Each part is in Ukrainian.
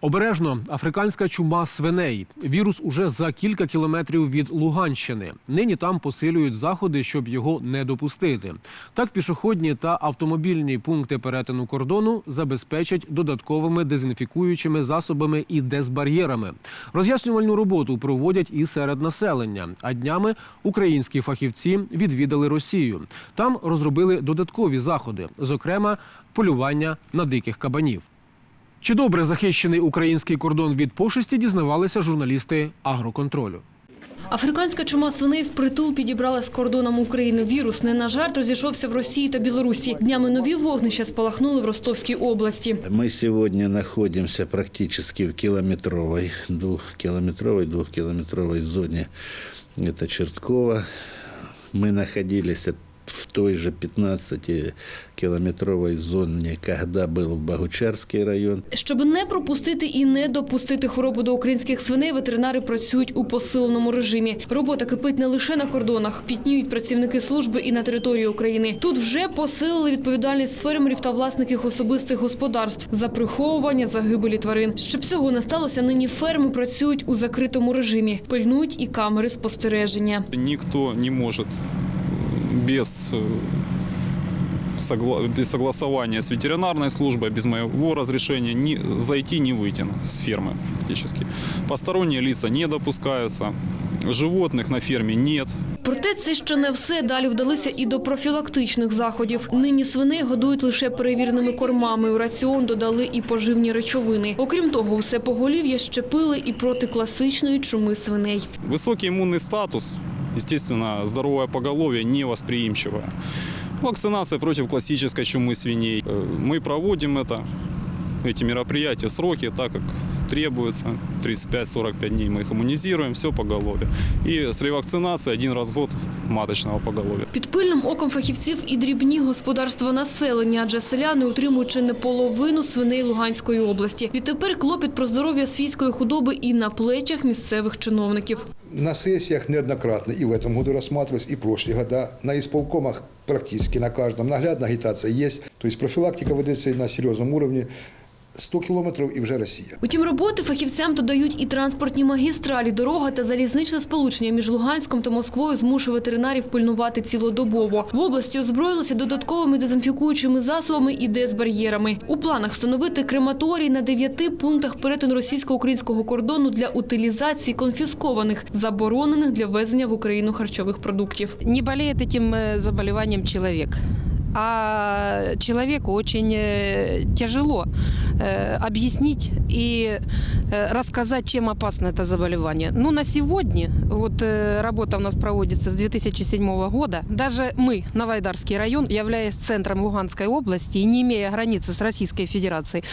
Обережно африканська чума свиней. Вірус уже за кілька кілометрів від Луганщини. Нині там посилюють заходи, щоб його не допустити. Так пішохідні та автомобільні пункти перетину кордону забезпечать додатковими дезінфікуючими засобами і дезбар'єрами. Роз'яснювальну роботу проводять і серед населення. А днями українські фахівці відвідали Росію. Там розробили додаткові заходи, зокрема полювання на диких кабанів. Чи добре захищений український кордон від пошесті, дізнавалися журналісти агроконтролю. Африканська чума свиней впритул підібрала з кордоном України. Вірус не на жарт розійшовся в Росії та Білорусі. Днями нові вогнища спалахнули в Ростовській області. Мы сегодня находимся практически в километровой, двухкилометровой, двухкилометровой зоне. Это Черткова. Мы находились в той же 15-километровой зоне, когда был в Богучарский район. Щоб не пропустити і не допустити хворобу до українських свиней, ветеринари працюють у посиленому режимі. Робота кипить не лише на кордонах, пітніють працівники служби і на території України. Тут вже посилили відповідальність фермерів та власників особистих господарств за приховування загибелі тварин. Щоб цього не сталося, нині ферми працюють у закритому режимі, пильнують і камери спостереження. Никто не может без, э, согла- без согласования с ветеринарной службой, без моего разрешения ни, зайти, не выйти с фермы фактически. Посторонние лица не допускаются, животных на ферме нет. Проте це ще не все. Далі вдалися і до профілактичних заходів. Нині свиней годують лише перевіреними кормами. У раціон додали і поживні речовини. Окрім того, усе поголів'я щепили і проти класичної чуми свиней. Высокий иммунный статус, естественно, здоровое поголовье невосприимчивое. Вакцинация против классической чумы свиней. Э, Мы проводим это, эти мероприятия, сроки, так как требуется. 35-45 дней мы их иммунизируем, все поголовье. И с ревакцинацией один раз в год маточного поголовья. Під пильним оком фахівців і дрібні господарства населення, адже селяни утримують чи не половину свиней Луганської області. Відтепер клопіт про здоров'я свійської худоби і на плечах місцевих чиновників. На сессиях неоднократно и в этом году рассматривалось, и в прошлые года. На исполкомах практически на каждом наглядная агитация есть. То есть профилактика ведется на серьезном уровне. 100 километров и вже Росія. Утім, роботи фахівцям додають і транспортні магістралі. Дорога та залізничне сполучення між Луганськом та Москвою змушує ветеринарів пильнувати цілодобово. В області озброїлися додатковими дезінфікуючими засобами і дезбар'єрами. У планах встановити крематорій на дев'яти пунктах перетину російсько-українського кордону для утилізації конфіскованих, заборонених для ввезення в Україну харчових продуктів. не болеет этим э, заболеванием человек. А человеку очень э, тяжело э, объяснить и э, рассказать, чем опасно это заболевание. Ну, на сегодня, вот э, работа у нас проводится с 2007 года, даже мы, Новоайдарский район, являясь центром Луганской области и не имея границы с Российской Федерацией,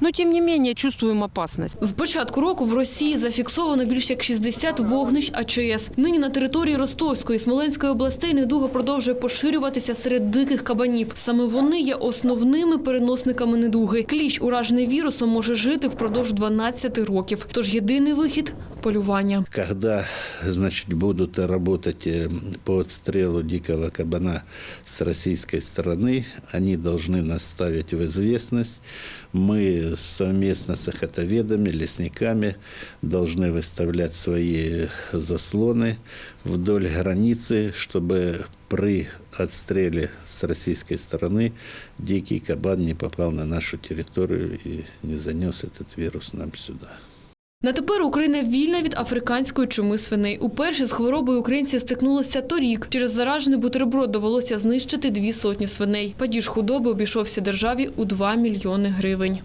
но тем не менее чувствуем опасность. З початку року в Росії зафіксовано більше як 60 вогнищ АЧС. Нині на території Ростовської і Смоленської областей недуга продовжує поширюватися серед диких кабанів. Саме вони є основними переносниками недуги. Кліщ, уражений вірусом, може жити впродовж 12 років. Тож єдиний вихід – полювання. Когда, значит, будут работать э, по отстрелу дикого кабана с российской стороны, они должны нас ставить в известность. Мы совместно с охотоведами, лесниками должны выставлять свои заслоны вдоль границы, чтобы при отстреле с российской стороны дикий кабан не попал на нашу территорию и не занес этот вирус нам сюда. На тепер Україна вільна від африканської чуми свиней. Уперше з хворобою українці стикнулися торік. Через заражений бутерброд довелося знищити дві сотні свиней. Падіж худоби обійшовся державі у 2 мільйони гривень.